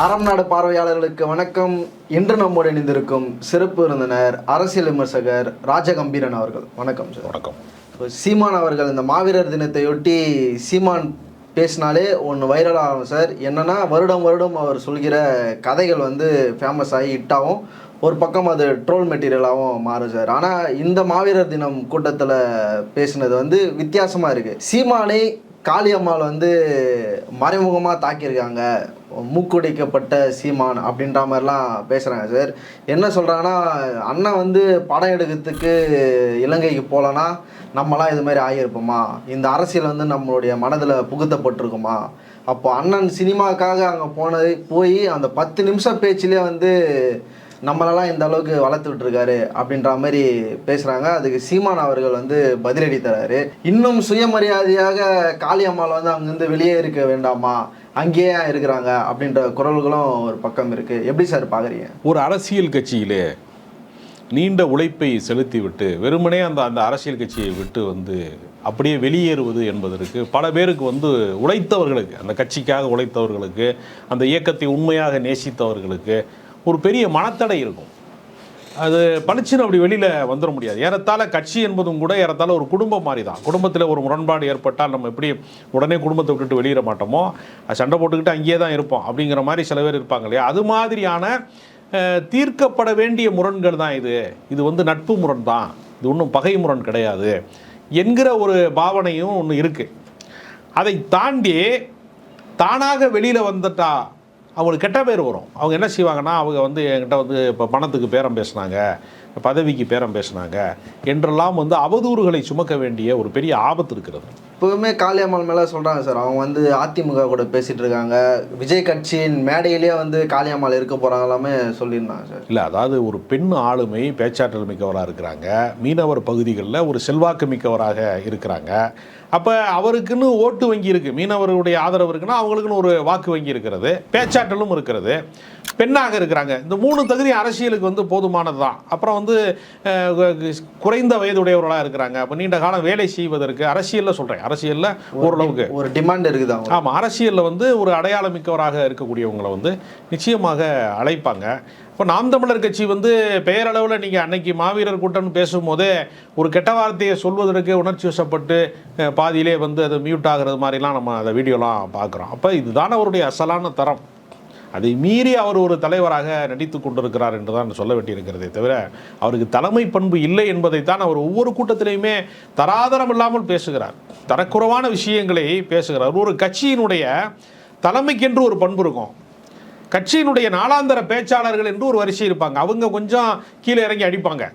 அறம் நாடு பார்வையாளர்களுக்கு வணக்கம். இன்று நம்மோடு இணைந்திருக்கும் சிறப்பு விருந்தினர் அரசியல் விமர்சகர் ராஜகம்பீரன் அவர்கள். வணக்கம் சார். வணக்கம். சீமான் அவர்கள் இந்த மாவீரர் தினத்தையொட்டி சீமான் பேசினாலே ஒன்று வைரல் ஆகும் சார். என்னன்னா வருடம் வருடம் அவர் சொல்கிற கதைகள் வந்து ஃபேமஸ் ஆகி ஹிட்டாகும் ஒரு பக்கம் அது ட்ரோல் மெட்டீரியலாகவும் மாறும் சார். ஆனால் இந்த மாவீரர் தினம் கூட்டத்தில் பேசினது வந்து வித்தியாசமாக இருக்குது சீமானை காளியம்மாள் வந்து மறைமுகமாக தாக்கியிருக்காங்க. மூக்குடைக்கப்பட்ட சீமான் அப்படின்ற மாதிரிலாம் பேசுகிறாங்க சார். என்ன சொல்கிறாங்கன்னா அண்ணன் வந்து படம் எடுக்கிறதுக்கு இலங்கைக்கு போகலன்னா நம்மலாம் இது மாதிரி ஆகியிருப்போமா? இந்த அரசியல் வந்து நம்மளுடைய மனதில் புகுத்தப்பட்டிருக்குமா? அப்போ அண்ணன் சினிமாக்காக அங்கே போனது போய் அந்த பத்து நிமிஷம் பேச்சிலே வந்து நம்மளெல்லாம் இந்த அளவுக்கு வளர்த்து விட்டுருக்காரு அப்படின்ற மாதிரி பேசுகிறாங்க அதுக்கு சீமான் அவர்கள் வந்து பதிலடி தராரு. இன்னும் சுயமரியாதையாக காளியம்மாள் வந்து அங்கேருந்து வெளியே இருக்க வேண்டாமா? அங்கேயே இருக்கிறாங்க அப்படின்ற குரல்களும் ஒரு பக்கம் இருக்குது எப்படி சார் பார்க்குறீங்க ஒரு அரசியல் கட்சியிலே நீண்ட உழைப்பை செலுத்திவிட்டு வெறுமனே அந்த அந்த அரசியல் கட்சியை விட்டு வந்து அப்படியே வெளியேறுவது என்பதற்கு பல பேருக்கு வந்து உழைத்தவர்களுக்கு அந்த கட்சிக்காக உழைத்தவர்களுக்கு அந்த இயக்கத்தை உண்மையாக நேசித்தவர்களுக்கு ஒரு பெரிய மனத்தடை இருக்கும். அது பளிச்சுன்னு அப்படி வெளியில் வந்துட முடியாது. ஏறத்தாழ கட்சி என்பதும் கூட ஏறத்தாழ ஒரு குடும்பம் மாதிரி தான் குடும்பத்தில் ஒரு முரண்பாடு ஏற்பட்டால் நம்ம எப்படி உடனே குடும்பத்தை விட்டுட்டு வெளியிட மாட்டோமோ சண்டை போட்டுக்கிட்டு அங்கேயே தான் இருப்போம் அப்படிங்கிற மாதிரி சில பேர் இருப்பாங்க இல்லையா? அது மாதிரியான தீர்க்கப்பட வேண்டிய முரண்கள் தான் இது. இது வந்து நட்பு முரண் தான் இது ஒன்றும் பகை முரண் கிடையாது என்கிற ஒரு பாவனையும் ஒன்று இருக்குது அதை தாண்டி தானாக வெளியில் வந்துட்டா அவங்களுக்கு கெட்ட பேர் வரும். அவங்க என்ன செய்வாங்கன்னா அவங்க வந்து என்கிட்ட வந்து இப்போ பணத்துக்கு பேரம் பேசுனாங்க. பதவிக்கு பேரம் பேசுனாங்க என்றெல்லாம் வந்து அவதூறுகளை சுமக்க வேண்டிய ஒரு பெரிய ஆபத்து இருக்கிறது. இப்போவுமே காளியம்மாள் மேலே சொல்கிறாங்க சார். அவங்க வந்து அதிமுக கூட பேசிகிட்டு இருக்காங்க. விஜய் கட்சியின் மேடையிலேயே வந்து காளியம்மாள் இருக்க போகிறாங்களாமே சொல்லியிருந்தாங்க சார். இல்லை அதாவது ஒரு பெண் ஆளுமை பேச்சாற்றல் மிக்கவராக இருக்கிறாங்க. மீனவர் பகுதிகளில் ஒரு செல்வாக்கு மிக்கவராக இருக்கிறாங்க. அப்போ அவருக்குன்னு ஓட்டு வங்கி இருக்குது மீனவர்களுடைய ஆதரவு இருக்குன்னா அவங்களுக்குன்னு ஒரு வாக்கு வங்கி இருக்கிறது. பேச்சாற்றலும் இருக்கிறது. பெண்ணாக இருக்கிறாங்க. இந்த மூணு தகுதி அரசியலுக்கு வந்து போதுமானது தான் அப்புறம் வந்து கு- குறைந்த வயதுடையவர்களாக இருக்கிறாங்க. அப்போ நீண்ட காலம் வேலை செய்வதற்கு அரசியலில் சொல்கிறேன் அரசியலில் ஓரளவுக்கு. ஒரு டிமாண்ட் இருக்குது ஆமாம் அரசியலில் வந்து ஒரு அடையாளம் மிக்கவராக இருக்கக்கூடியவங்களை வந்து நிச்சயமாக அழைப்பாங்க. இப்போ நாம் தமிழர் கட்சி வந்து பெயரளவில் நீங்கள் அன்னைக்கு மாவீரர் கூட்டம்னு பேசும்போதே ஒரு கெட்ட வார்த்தையை சொல்வதற்கு உணர்ச்சி வசப்பட்டு பாதியிலே வந்து அது மியூட் ஆகிறது மாதிரிலாம் நம்ம அந்த வீடியோலாம் பார்க்குறோம். அப்போ இதுதான் அவருடைய அசலான தரம். அதை மீறி அவர் ஒரு தலைவராக நடித்து கொண்டிருக்கிறார் என்று தான் சொல்ல வேண்டியிருக்கிறதே தவிர அவருக்கு தலைமை பண்பு இல்லை என்பதைத்தான் அவர் ஒவ்வொரு கூட்டத்திலையுமே தராதரம் இல்லாமல் பேசுகிறார். தரக்குறைவான விஷயங்களை பேசுகிறார். ஒரு கட்சியினுடைய தலைமைக்கென்று ஒரு பண்பு இருக்கும். கட்சியினுடைய நாளாந்தர பேச்சாளர்கள் என்று ஒரு வரிசை இருப்பாங்க. அவங்க கொஞ்சம் கீழே இறங்கி அடிப்பாங்க.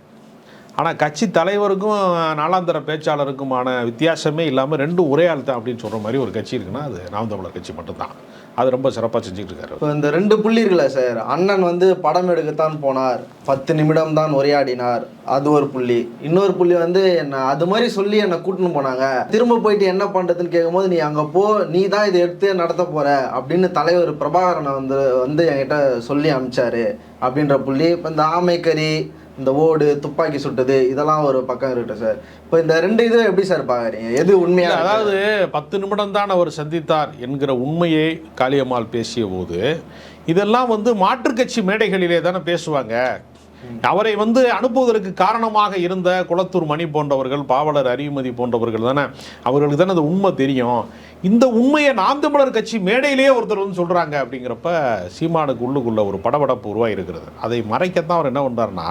ஆனால் கட்சி தலைவருக்கும் நாளாந்தர பேச்சாளருக்குமான வித்தியாசமே இல்லாமல் ரெண்டும் ஒரே ஆள் தான் அப்படின்னு சொல்கிற மாதிரி ஒரு கட்சி இருக்குன்னா அது நாம் தமிழர் கட்சி மட்டும்தான். அது ரொம்ப சிறப்பாக செஞ்சுட்டு இருக்காரு இப்போ இந்த ரெண்டு புள்ளி இருக்குல்ல சார் அண்ணன் வந்து படம் எடுக்கத்தான் போனார். பத்து நிமிடம் தான் உரையாடினார். அது ஒரு புள்ளி. இன்னொரு புள்ளி வந்து என்ன அது மாதிரி சொல்லி என்னை கூட்டின்னு போனாங்க. திரும்ப போயிட்டு என்ன பண்ணுறதுன்னு கேட்கும்போது நீ அங்கே போ நீ தான் இதை எடுத்து நடத்த போகிற அப்படின்னு தலைவர் பிரபாகரனை வந்து வந்து என்கிட்ட சொல்லி அனுப்பிச்சாரு அப்படின்ற புள்ளி. இப்போ இந்த ஆமைக்கறி இந்த ஓடு துப்பாக்கி சுட்டது இதெல்லாம் ஒரு பக்கம் இருக்கட்டும் சார் இப்போ இந்த ரெண்டு இதை எப்படி சார் பார்க்குறீங்க எது உண்மையா இல்ல, அதாவது பத்து நிமிடம் தான் அவர் சந்தித்தார் என்கிற உண்மையை காளியம்மாள் பேசிய போது இதெல்லாம் வந்து மாற்றுக் கட்சி மேடைகளிலே தானே பேசுவாங்க. அவரை வந்து அனுப்புவதற்கு காரணமாக இருந்த குளத்தூர் மணி போன்றவர்கள் பாவலர் அறிவுமதி போன்றவர்கள் தானே? அவர்களுக்கு தானே அந்த உண்மை தெரியும். இந்த உண்மையை நாம் தமிழர் கட்சி மேடையிலேயே ஒருத்தர் வந்து சொல்கிறாங்க அப்படிங்கிறப்ப சீமானுக்கு உள்ளுக்குள்ள ஒரு படபடப்பு உருவாக இருக்கிறது அதை மறைக்கத்தான் அவர் என்ன பண்ணுறாருன்னா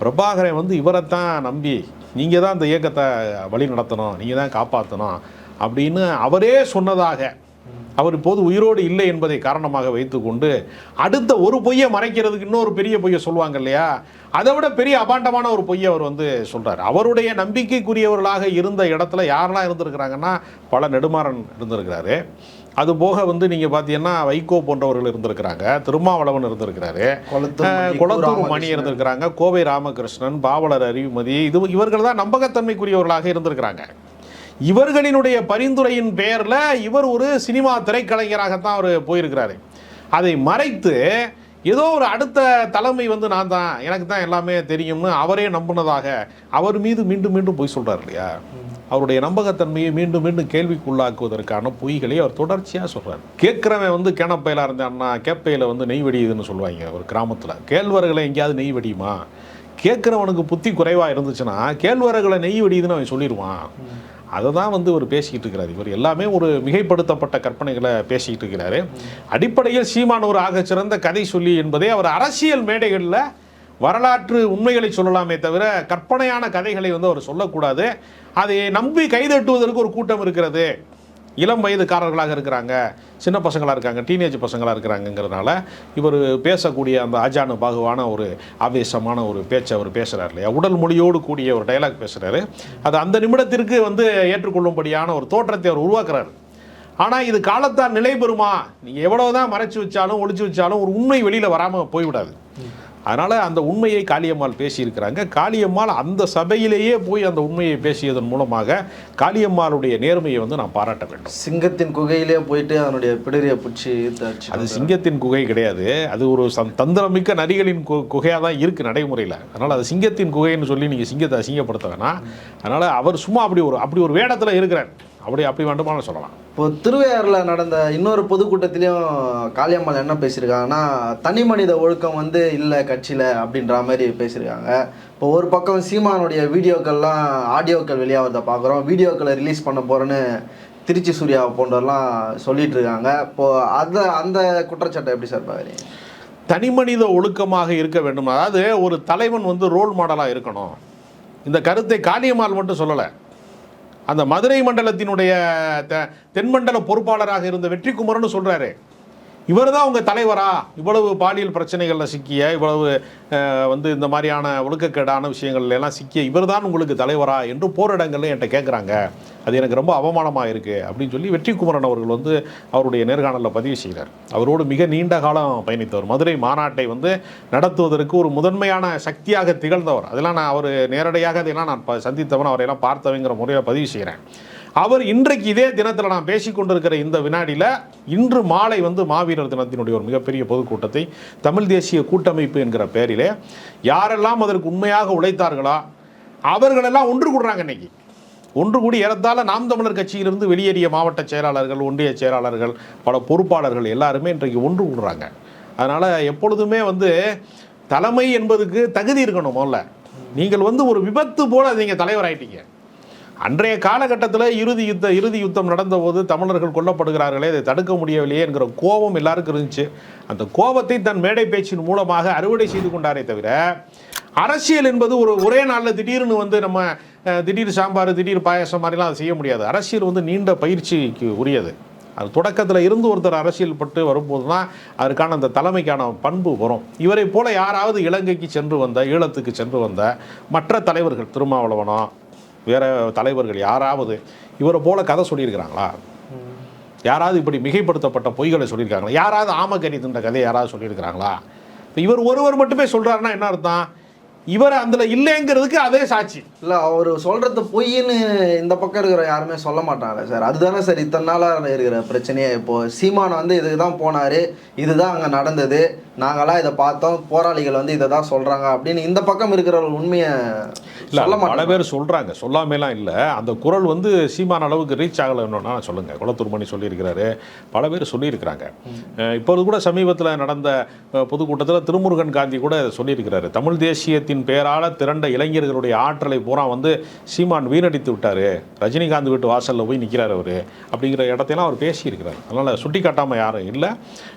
பிரபாகரை வந்து இவரைத்தான் நம்பி நீங்கள் தான் இந்த இயக்கத்தை வழி நடத்தணும் நீங்கள் தான் காப்பாற்றணும் அப்படின்னு அவரே சொன்னதாக அவர் இப்போது உயிரோடு இல்லை என்பதை காரணமாக வைத்துக்கொண்டு அடுத்த ஒரு பொய்யை மறைக்கிறதுக்கு இன்னொரு பெரிய பொய்யை சொல்லுவாங்க இல்லையா? அதை விட பெரிய அபாண்டமான ஒரு பொய்யை அவர் வந்து சொல்றார். அவருடைய நம்பிக்கைக்குரியவர்களாக இருந்த இடத்துல யாரெல்லாம் இருந்திருக்கிறாங்கன்னா பல நெடுமாறன் இருந்திருக்கிறாரு. அது போக வந்து நீங்கள் பார்த்தீங்கன்னா வைகோ போன்றவர்கள் இருந்திருக்கிறாங்க. திருமாவளவன் இருந்திருக்கிறாரு. கொளத்தூர் மணி. இருந்திருக்கிறாங்க. கோவை ராமகிருஷ்ணன் பாவலர் அறிவுமதி இது இவர்கள் தான் நம்பகத்தன்மைக்குரியவர்களாக இருந்திருக்கிறாங்க. இவர்களினுடைய பரிந்துரையின் பெயரில் இவர் ஒரு சினிமா திரைக்கலைஞராகத்தான் அவர் போயிருக்கிறாரு. அதை மறைத்து ஏதோ ஒரு அடுத்த தலைமை வந்து நான் தான் எனக்கு தான் எல்லாமே தெரியும்னு அவரே நம்பினதாக அவர் மீது மீண்டும் மீண்டும் பொய் சொல்கிறார் இல்லையா? அவருடைய நம்பகத்தன்மையை மீண்டும் மீண்டும் கேள்விக்குள்ளாக்குவதற்கான பொய்களை அவர் தொடர்ச்சியாக சொல்கிறார் கேட்குறவன் வந்து கிணப்பையில இருந்தான்னா கேப்பையில் வந்து நெய் வெடியுதுன்னு சொல்லுவாங்க ஒரு கிராமத்தில். கேழ்வர்களை எங்கேயாவது நெய் வெடியுமா? கேட்குறவனுக்கு புத்தி குறைவாக இருந்துச்சுன்னா கேழ்வரகளை நெய் வெடியுதுன்னு அவன் சொல்லிடுவான். அதை தான் வந்து இவர் பேசிக்கிட்டு இருக்கிறார். இவர் எல்லாமே ஒரு மிகைப்படுத்தப்பட்ட கற்பனைகளை பேசிக்கிட்டு இருக்கிறாரு. அடிப்படையில் சீமான் ஒரு ஆகச்சிறந்த கதை சொல்லி என்பதே அவர் அரசியல் மேடைகளில் வரலாற்று உண்மைகளை சொல்லலாமே தவிர கற்பனையான கதைகளை வந்து அவர் சொல்லக்கூடாது. அதை நம்பி கைதட்டுவதற்கு ஒரு கூட்டம் இருக்கிறது. இளம் வயதுக்காரர்களாக இருக்கிறாங்க சின்ன பசங்களாக இருக்காங்க டீனேஜ் பசங்களாக இருக்கிறாங்கங்கிறதுனால இவர் பேசக்கூடிய அந்த அஜானு பாகுவான ஒரு ஆவேசமான ஒரு பேச்சை அவர் பேசுகிறார் இல்லையா? உடல் மொழியோடு கூடிய ஒரு டைலாக் பேசுகிறாரு அது அந்த நிமிடத்திற்கு வந்து ஏற்றுக்கொள்ளும்படியான ஒரு தோற்றத்தை அவர் உருவாக்குறாரு. ஆனால் இது காலத்தால் நிலை பெறுமா நீங்கள் எவ்வளவுதான் மறைச்சி வச்சாலும் ஒழிச்சு வச்சாலும் ஒரு உண்மை வெளியில் வராமல் போய்விடாது. அதனால் அந்த உண்மையை காளியம்மாள் பேசியிருக்கிறாங்க. காளியம்மாள் அந்த சபையிலேயே போய் அந்த உண்மையை பேசியதன் மூலமாக காளியம்மாளுடைய நேர்மையை வந்து நான் பாராட்ட வேண்டும். சிங்கத்தின் குகையிலே போயிட்டு அதனுடைய பிடரியை பிடிச்சி அது சிங்கத்தின் குகை கிடையாது. அது ஒரு சந்- தந்திரமிக்க நரிகளின் கு குகையாக தான் இருக்குது நடைமுறையில். அதனால் அது சிங்கத்தின் குகைன்னு சொல்லி நீங்கள் சிங்கத்தை அசிங்கப்படுத்த வேணாம். அதனால் அவர் சும்மா அப்படி ஒரு அப்படி ஒரு வேடத்தில் இருக்கிறார். அப்படி அப்படி வேண்டுமானு சொல்லலாம். இப்போ திருவையாறில் நடந்த இன்னொரு பொதுக்கூட்டத்திலையும் காளியம்மாள் என்ன பேசியிருக்காங்கன்னா தனி மனித ஒழுக்கம் வந்து இல்லை கட்சியில் அப்படின்ற மாதிரி பேசியிருக்காங்க. இப்போ ஒரு பக்கம் சீமானுடைய வீடியோக்கள்லாம் ஆடியோக்கள் வெளியாகிறத பார்க்குறோம். வீடியோக்களை ரிலீஸ் பண்ண போகிறேன்னு திருச்சி சூர்யா போன்றவர்லாம் சொல்லிட்டு இருக்காங்க இப்போ அதை அந்த குற்றச்சாட்டை எப்படி சார் பார்க்குறீங்க? தனிமனித ஒழுக்கமாக இருக்க வேண்டும். அதாவது ஒரு தலைவன் வந்து ரோல் மாடலாக இருக்கணும். இந்த கருத்தை காளியம்மாள் மட்டும் சொல்லலை. அந்த மதுரை மண்டலத்தினுடைய தெ- தென்மண்டல பொறுப்பாளராக இருந்த வெற்றிக்குமரன் சொல்றாரு. இவர் தான் உங்கள் தலைவரா? இவ்வளவு பாலியல் பிரச்சனைகளில் சிக்கிய இவ்வளவு வந்து இந்த மாதிரியான ஒழுக்கக்கேடான விஷயங்கள்ல எல்லாம் சிக்கிய இவர் தான் உங்களுக்கு தலைவரா என்று போரிடங்கள்ல என்கிட்ட கேட்குறாங்க அது எனக்கு ரொம்ப அவமானமாக இருக்குது அப்படின்னு சொல்லி வெற்றிக்குமரன் அவர்கள் வந்து அவருடைய நேர்காணலில் பதிவு செய்கிறார் அவரோடு மிக நீண்ட காலம் பயணித்தவர். மதுரை மாநாட்டை வந்து நடத்துவதற்கு ஒரு முதன்மையான சக்தியாக திகழ்ந்தவர். அதெல்லாம் நான் அவர் நேரடியாக அதெல்லாம் நான் ப- சந்தித்தவன் அவரையெல்லாம் பார்த்தவங்கிற முறையில் பதிவு செய்கிறேன் அவர் இன்றைக்கு இதே தினத்தில் நான் பேசிக்கொண்டிருக்கிற இந்த வினாடியில் இன்று மாலை வந்து மாவீரர் தினத்தினுடைய ஒரு மிகப்பெரிய பொதுக்கூட்டத்தை தமிழ் தேசிய கூட்டமைப்பு என்கிற பெயரிலே யாரெல்லாம் அதற்கு உண்மையாக உழைத்தார்களா அவர்களெல்லாம் ஒன்று கூடுறாங்க இன்னைக்கு. ஒன்று கூடி ஏறத்தாழ நாம் தமிழர் கட்சியிலிருந்து வெளியேறிய மாவட்ட செயலாளர்கள் ஒன்றிய செயலாளர்கள் பல பொறுப்பாளர்கள் எல்லாருமே இன்றைக்கு ஒன்று கூடுறாங்க. அதனால் எப்பொழுதுமே வந்து தலைமை என்பதுக்கு தகுதி இருக்கணும் முதல்ல. நீங்கள் வந்து ஒரு விபத்து போல நீங்கள் தலைவராயிட்டீங்க. அன்றைய காலகட்டத்தில் இறுதி யுத்த இறுதி யுத்தம் நடந்தபோது தமிழர்கள் கொல்லப்படுகிறார்களே இதை தடுக்க முடியவில்லையே என்கிற கோபம் எல்லாருக்கும் இருந்துச்சு. அந்த கோபத்தை தன் மேடை பேச்சின் மூலமாக அறுவடை செய்து கொண்டாரே தவிர அரசியல் என்பது ஒரு ஒரே நாளில் திடீர்னு வந்து நம்ம திடீர் சாம்பார் திடீர் பாயாசம் மாதிரிலாம் அதை செய்ய முடியாது. அரசியல் வந்து நீண்ட பயிற்சிக்கு உரியது. அது தொடக்கத்தில் இருந்து ஒருத்தர் அரசியல் பட்டு வரும்போது தான் அதற்கான அந்த தலைமைக்கான பண்பு வரும். இவரை போல யாராவது இலங்கைக்கு சென்று வந்த ஈழத்துக்கு சென்று வந்த மற்ற தலைவர்கள் திருமாவளவனம் வேறு தலைவர்கள் யாராவது இவரை போல கதை சொல்லியிருக்கிறாங்களா? யாராவது இப்படி மிகைப்படுத்தப்பட்ட பொய்களை சொல்லியிருக்காங்களா? யாராவது ஆமக்கறி தின்ற கதையை யாராவது சொல்லியிருக்கிறாங்களா? இப்போ இவர் ஒருவர் மட்டுமே சொல்கிறாருன்னா என்ன அர்த்தம்? இவர் அதில் இல்லைங்கிறதுக்கு அதே சாட்சி. இல்லை அவர் சொல்கிறது பொய்ன்னு இந்த பக்கம் இருக்கிற யாருமே சொல்ல மாட்டாங்க சார். அதுதானே சார் இத்தனை நாளாக இருக்கிற பிரச்சனையே. இப்போது சீமான் வந்து இதுக்கு தான் போனார். இதுதான் அங்கே நடந்தது. நாங்களாம் இதை பார்த்தோம். போராளிகள் வந்து இதை தான் சொல்கிறாங்க அப்படின்னு இந்த பக்கம் இருக்கிற உண்மையை சொல்ல பல பேர் சொல்றாங்க. சொல்லாமலாம் இல்லை. அந்த குரல் வந்து சீமான அளவுக்கு ரீச் ஆகலைன்னா சொல்லுங்க. குளத்தூர்மணி சொல்லியிருக்கிறாரு. பல பேர் சொல்லியிருக்கிறாங்க. அஹ் இப்பொழுது கூட சமீபத்தில் நடந்த பொதுக்கூட்டத்தில் திருமுருகன் காந்தி கூட சொல்லியிருக்கிறாரு. தமிழ் தேசியத்தின் பேரால திரண்ட இளைஞர்களுடைய ஆற்றலை பூரா வந்து சீமான் வீணடித்து விட்டாரு. ரஜினிகாந்த் வீட்டு வாசல்ல போய் நிற்கிறார் அவர். அப்படிங்கிற இடத்தையெல்லாம் அவர் பேசியிருக்கிறார். அதனால் சுட்டி காட்டாமல் யாரும் இல்லை.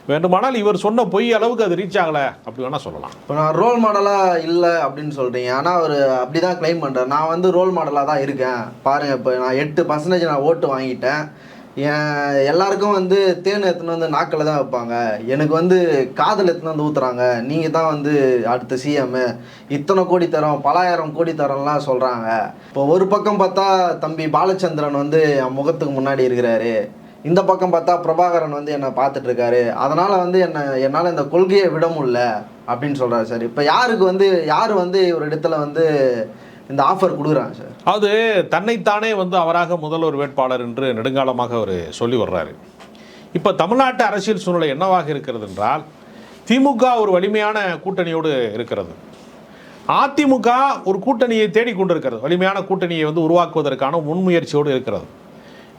வேண்டுமானால் இவர் சொன்ன பொய் அளவுக்கு அது ரீச் ஆகலை. அப்படி வேணால் சொல்லலாம். இப்போ நான் ரோல் மாடலாக இல்லை அப்படின்னு சொல்கிறீங்க ஆனால் அவர் அப்படி தான் க்ளைம் பண்ணுறேன் நான் வந்து ரோல் மாடலாக தான் இருக்கேன். பாருங்கள் இப்போ நான் எட்டு பர்சன்டேஜ் நான் ஓட்டு வாங்கிட்டேன். என் எல்லாருக்கும் வந்து தேன் எடுத்துன்னு வந்து நாக்கில் தான் வைப்பாங்க. எனக்கு வந்து காதல் எடுத்துன்னு வந்து ஊற்றுறாங்க நீங்கள் தான் வந்து அடுத்த சிஎம் இத்தனை கோடி தரோம் பலாயிரம் கோடி தரோம்லாம் சொல்கிறாங்க இப்போ ஒரு பக்கம் பார்த்தா தம்பி பாலச்சந்திரன் வந்து என் முகத்துக்கு முன்னாடி இருக்கிறாரு. இந்த பக்கம் பார்த்தா பிரபாகரன் வந்து என்னை பார்த்துட்டு இருக்காரு வந்து என்னை என்னால் இந்த கொள்கையை விட முடில அப்படின்னு சொல்கிறாரு சார். இப்போ யாருக்கு வந்து யார் வந்து ஒரு இடத்துல வந்து இந்த ஆஃபர் கொடுக்குறாங்க சார்? அது தன்னைத்தானே வந்து அவராக முதல்வர் வேட்பாளர் என்று நெடுங்காலமாக அவர் சொல்லி வர்றாரு. இப்போ தமிழ்நாட்டு அரசியல் சூழ்நிலை என்னவாக இருக்கிறது என்றால் திமுக ஒரு வலிமையான கூட்டணியோடு இருக்கிறது. அதிமுக ஒரு கூட்டணியை தேடிக்கொண்டிருக்கிறது. வலிமையான கூட்டணியை வந்து உருவாக்குவதற்கான முன்முயற்சியோடு இருக்கிறது.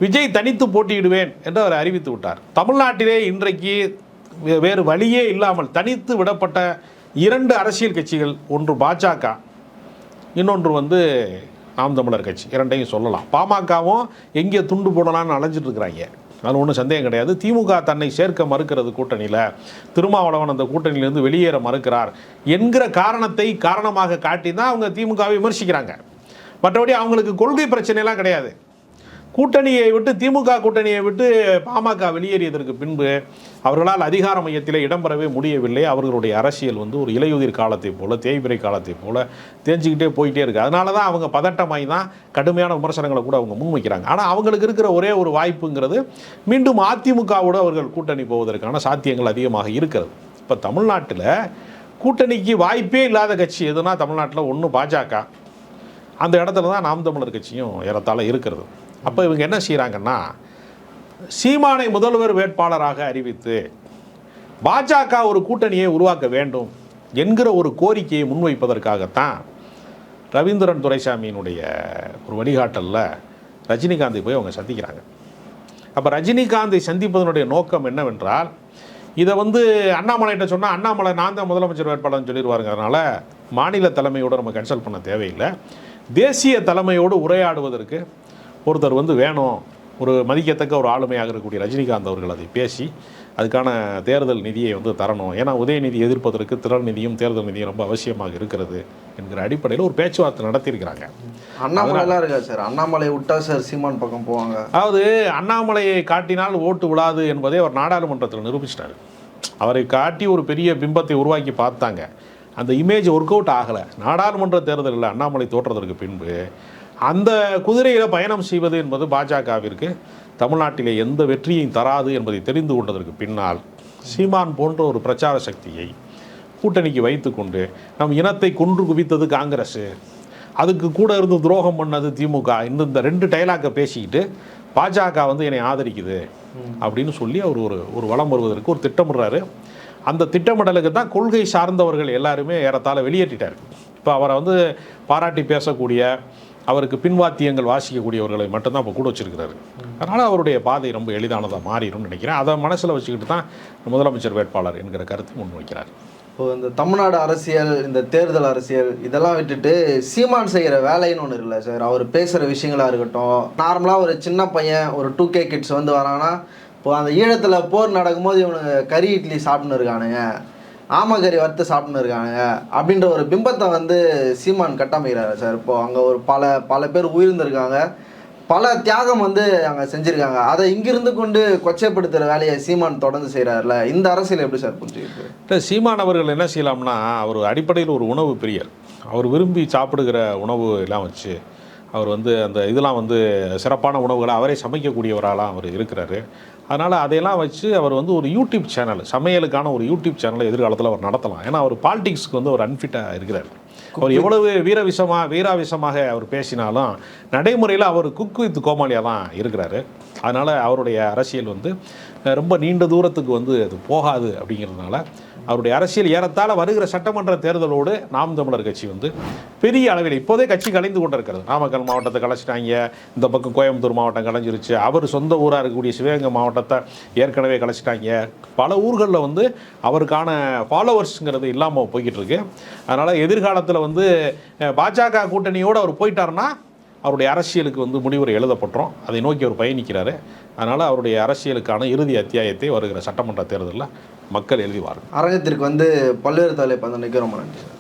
விஜய் தனித்து போட்டியிடுவேன் என்று அவர் அறிவித்து விட்டார். தமிழ்நாட்டிலே இன்றைக்கு வேறு வழியே இல்லாமல் தனித்து விடப்பட்ட இரண்டு அரசியல் கட்சிகள் ஒன்று பாஜக இன்னொன்று வந்து நாம் தமிழர் கட்சி. இரண்டையும் சொல்லலாம். பாமகவும் எங்கே துண்டு போடலாம்னு அலைஞ்சிட்டு இருக்கிறாங்க. அது ஒன்றும் சந்தேகம் கிடையாது. திமுக தன்னை சேர்க்க மறுக்கிறது கூட்டணியில். திருமாவளவன் அந்த கூட்டணியிலேருந்து வெளியேற மறுக்கிறார் என்கிற காரணத்தை காரணமாக காட்டி தான் அவங்க திமுகவை விமர்சிக்கிறாங்க. மற்றபடி அவங்களுக்கு கொள்கை பிரச்சனைலாம் கிடையாது. கூட்டணியை விட்டு திமுக கூட்டணியை விட்டு பாமக வெளியேறியதற்கு பின்பு அவர்களால் அதிகார மையத்தில் இடம்பெறவே முடியவில்லை. அவர்களுடைய அரசியல் வந்து ஒரு இலையுதிர் காலத்தை போல தேய்பிரை காலத்தை போல தேஞ்சிக்கிட்டே போயிட்டே இருக்கு. அதனால தான் அவங்க பதட்டமாய் தான் கடுமையான விமர்சனங்களை கூட அவங்க முன்வைக்கிறாங்க. ஆனால் அவங்களுக்கு இருக்கிற ஒரே ஒரு வாய்ப்புங்கிறது மீண்டும் அதிமுகவோடு அவர்கள் கூட்டணி போவதற்கான சாத்தியங்கள் அதிகமாக இருக்கிறது. இப்போ தமிழ்நாட்டில் கூட்டணிக்கு வாய்ப்பே இல்லாத கட்சி எதுனா தமிழ்நாட்டில் ஒன்று பாஜக. அந்த இடத்துல தான் நாம் தமிழர் கட்சியும் ஏறத்தாழ இருக்கிறது. அப்போ இவங்க என்ன செய்கிறாங்கன்னா சீமானை முதல்வர் வேட்பாளராக அறிவித்து பாஜக ஒரு கூட்டணியை உருவாக்க வேண்டும் என்கிற ஒரு கோரிக்கையை முன்வைப்பதற்காகத்தான் ரவீந்திரன் துரைசாமியினுடைய ஒரு வழிகாட்டலில் ரஜினிகாந்தை போய் அவங்க சந்திக்கிறாங்க. அப்போ ரஜினிகாந்தை சந்திப்பதனுடைய நோக்கம் என்னவென்றால் இதை வந்து அண்ணாமலைகிட்ட சொன்னால் அண்ணாமலை நான் தான் முதலமைச்சர் வேட்பாளர்னு சொல்லிடுவாருங்க அதனால் மாநில தலைமையோடு நம்ம கன்சல்ட் பண்ண தேவையில்லை. தேசிய தலைமையோடு உரையாடுவதற்கு ஒருத்தர் வந்து வேணும் ஒரு மதிக்கத்தக்க ஒரு ஆளுமையாக இருக்கக்கூடிய ரஜினிகாந்த் அவர்கள் அதை பேசி அதுக்கான தேர்தல் நிதியை வந்து தரணும். ஏன்னா உதயநிதி எதிர்ப்பதற்கு திறன் நிதியும் தேர்தல் நிதியும் ரொம்ப அவசியமாக இருக்கிறது என்கிற அடிப்படையில் ஒரு பேச்சுவார்த்தை நடத்தியிருக்கிறாங்க. அண்ணாமலைலாம் இருக்கா சார். அண்ணாமலை விட்டா சார் சீமான் பக்கம் போவாங்க. அதாவது அண்ணாமலையை காட்டினால் ஓட்டு விழாது என்பதை அவர் நாடாளுமன்றத்தில் நிரூபிச்சிட்டார். அவரை காட்டி ஒரு பெரிய பிம்பத்தை உருவாக்கி பார்த்தாங்க. அந்த இமேஜ் ஒர்க் அவுட் ஆகலை. நாடாளுமன்ற தேர்தலில் அண்ணாமலை தோற்றதற்கு பின்பு அந்த குதிரையில் பயணம் செய்வது என்பது பாஜகவிற்கு தமிழ்நாட்டிலே எந்த வெற்றியையும் தராது என்பதை தெரிந்து கொண்டதற்கு பின்னால் சீமான் போன்ற ஒரு பிரச்சார சக்தியை கூட்டணிக்கு வைத்துக்கொண்டு நம் இனத்தை கொன்று குவித்தது காங்கிரஸ் அதுக்கு கூட இருந்து துரோகம் பண்ணது திமுக. இந்த இந்த ரெண்டு டைலாக்கை பேசிக்கிட்டு பாஜக வந்து என்னை ஆதரிக்குது அப்படின்னு சொல்லி அவர் ஒரு ஒரு வளம் வருவதற்கு ஒரு திட்டமிடுறாரு. அந்த திட்டமிடலுக்கு தான் கொள்கை சார்ந்தவர்கள் எல்லாருமே ஏறத்தாழ வெளியேற்றிட்டார். இப்போ அவரை வந்து பாராட்டி பேசக்கூடிய அவருக்கு பின்வாத்தியங்கள் வாசிக்கக்கூடியவர்களை மட்டும்தான் இப்போ கூட வச்சிருக்கிறாரு. அதனால் அவருடைய பாதை ரொம்ப எளிதானதாக மாறிடும்னு நினைக்கிறேன். அதை மனசில் வச்சுக்கிட்டு தான் முதலமைச்சர் வேட்பாளர் என்கிற கருத்தை முன்வைக்கிறார். இப்போ இந்த தமிழ்நாடு அரசியல் இந்த தேர்தல் அரசியல் இதெல்லாம் விட்டுட்டு சீமான் செய்கிற வேலைன்னு ஒன்று இல்லை சார்? அவர் பேசுகிற விஷயங்களாக இருக்கட்டும். நார்மலாக ஒரு சின்ன பையன் ஒரு டூ கே கிட்ஸ் வந்து வராங்கன்னா இப்போ அந்த ஈழத்தில் போர் நடக்கும்போது இவனுங்க கறி இட்லி சாப்பிட்டுன்னு இருக்கானுங்க. ஆமகரி வறுத்து சாப்பிட்னு இருக்காங்க. அப்படின்ற ஒரு பிம்பத்தை வந்து சீமான் கட்டமைக்கிறாரு சார். இப்போது அங்கே ஒரு பல பல பேர் உயிர்ந்திருக்காங்க. பல தியாகம் வந்து அங்கே செஞ்சுருக்காங்க. அதை இங்கிருந்து கொண்டு கொச்சைப்படுத்துகிற வேலையை சீமான் தொடர்ந்து செய்கிறாருல இந்த அரசியல் எப்படி சார் புரிஞ்சுக்கிட்டு இல்லை சீமான் அவர்கள் என்ன செய்யலாம்னா அவர் அடிப்படையில் ஒரு உணவு பிரியர். அவர் விரும்பி சாப்பிடுகிற உணவு எல்லாம் வச்சு அவர் வந்து அந்த இதெல்லாம் வந்து சிறப்பான உணவுகளை அவரே சமைக்கக்கூடியவராலாம் அவர் இருக்கிறாரு. அதனால் அதையெல்லாம் வச்சு அவர் வந்து ஒரு யூடியூப் சேனல் சமையலுக்கான ஒரு யூடியூப் சேனலை எதிர்காலத்தில் அவர் நடத்தலாம். ஏன்னா அவர் பாலிடிக்ஸ்க்கு வந்து ஒரு அன்ஃபிட்டாக இருக்கிறார். அவர் எவ்வளவு வீரவிசமாக வீராவிசமாக அவர் பேசினாலும் நடைமுறையில் அவர் குக் வித் கோமாளியாக தான் இருக்கிறாரு. அதனால் அவருடைய அரசியல் வந்து ரொம்ப நீண்ட தூரத்துக்கு வந்து அது போகாது அப்படிங்கிறதுனால அவருடைய அரசியல் ஏறத்தாழ வருகிற சட்டமன்ற தேர்தலோடு நாம் தமிழர் கட்சி வந்து பெரிய அளவில் இப்போதே கட்சி கலைந்து கொண்டிருக்கிறது. நாமக்கல் மாவட்டத்தை கலைச்சிட்டாங்க. இந்த பக்கம் கோயம்புத்தூர் மாவட்டம் கலைஞ்சிருச்சு. அவர் சொந்த ஊராக இருக்கக்கூடிய சிவகங்கை மாவட்டத்தை ஏற்கனவே கலைச்சிட்டாங்க. பல ஊர்களில் வந்து அவருக்கான ஃபாலோவர்ஸுங்கிறது இல்லாமல் போய்கிட்டு இருக்கு. அதனால் எதிர்காலத்தில் வந்து பாஜக கூட்டணியோடு அவர் போயிட்டாருன்னா அவருடைய அரசியலுக்கு வந்து முடிவுரை எழுதப்பட்டோம். அதை நோக்கி அவர் பயணிக்கிறாரு. அதனால் அவருடைய அரசியலுக்கான இறுதி அத்தியாயத்தை வருகிற சட்டமன்ற தேர்தலில் மக்கள் எழுதிவார்கள் அரங்கத்திற்கு வந்து பல்வேறு தலைப்பு. அந்த நிற்க ரொம்ப நன்றி சார்.